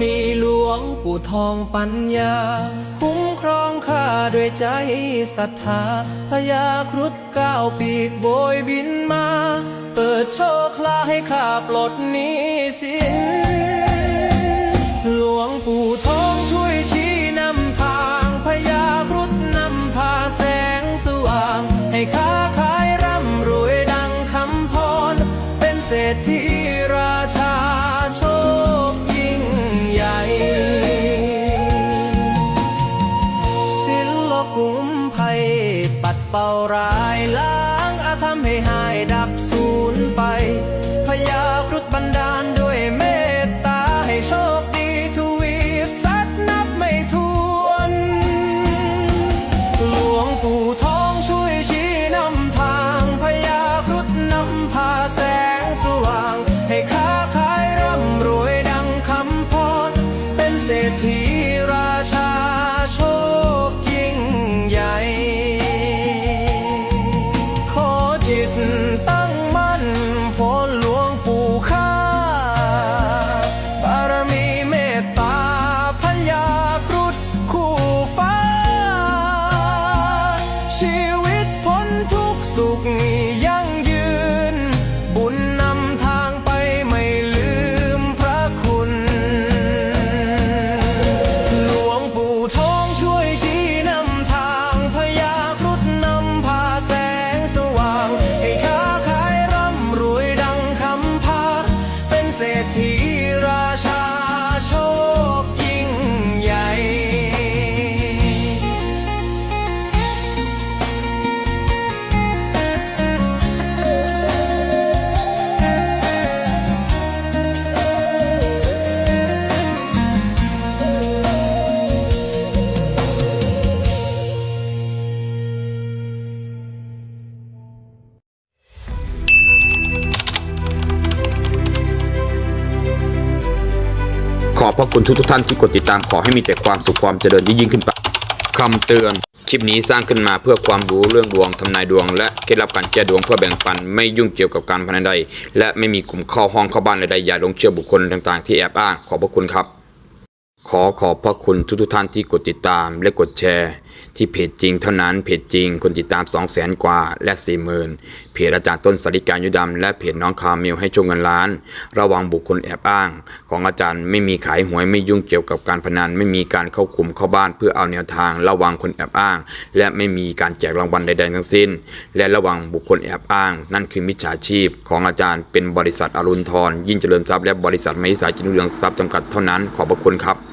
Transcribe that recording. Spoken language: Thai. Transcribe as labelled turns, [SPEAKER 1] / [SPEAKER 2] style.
[SPEAKER 1] มีหลวงปู่ทองปัญญา คุ้มครองข้าด้วยใจศรัทธาพญาครุฑก้าวปีกโบยบินมา เปิดโชคลาให้ข้าปลดหนี้สินหลว เป่าร้ายล้างอาธรรมให้หายดับสูญไปพยาครุฑบันดาลด้วยเมตตาให้โชคดีทวีสัตนับไม่ถ้วน หลวงปู่ทอง ยั่งยืน บุญนำทางไปไม่ลืมพระคุณ หลวงปู่ทองช่วยชี้นำทางพญาครุฑนำพาแสงสว่าง ให้ค้าขายร่ำรวยดังคำพาเป็นเศรษฐี
[SPEAKER 2] อบพระคุณทุกทุกท่านที่กดติดตามขอให้มีแต่ความสุขความเจริญยิ่งขึ้นไปคำเตือน คลิปนี้สร้างขึ้นมาเพื่อความรู้เรื่องดวงทำนายดวง และเคล็ดลับการแก้ดวงเพื่อแบ่งปันไม่ยุ่งเกี่ยวกับการพนันใด และไม่มีกลุ่มเข้าห้องเข้าบ้านใดๆอย่าลงเชื่อบุคคลต่างๆ ที่แอบอ้างขอบพระคุณครับ ขอขอบพระคุณทุกทุกท่านที่กดติดตามและกดแชร์ที่เพจจริงเท่านั้นเพจจริงคนติดตาม 2 0 0แสนกว่าและ 40,000 เพจอาจารย์ต้นสริการยุดำและเพจน้องคาเมลให้โชคเงินล้าน ระวังบุคคลแอบอ้าง ของอาจารย์ไม่มีขายหวยไม่ยุ่งเกี่ยวกับการพนัน ไม่มีการเข้ากลุ่มเข้าบ้านเพื่อเอาแนวทาง ระวังคนแอบอ้าง และไม่มีการแจกรางวัลใดๆทั้งสิ้น และระวังบุคคลแอบอ้าง นั่นคือมิจฉาชีพ ของอาจารย์เป็นบริษัทอรุณทรยิ่งเจริญทรัพย์และบริษัทไม่สายจินเรืองทรัพย์จำกัดเท่านั้นขอบพระคุณครับ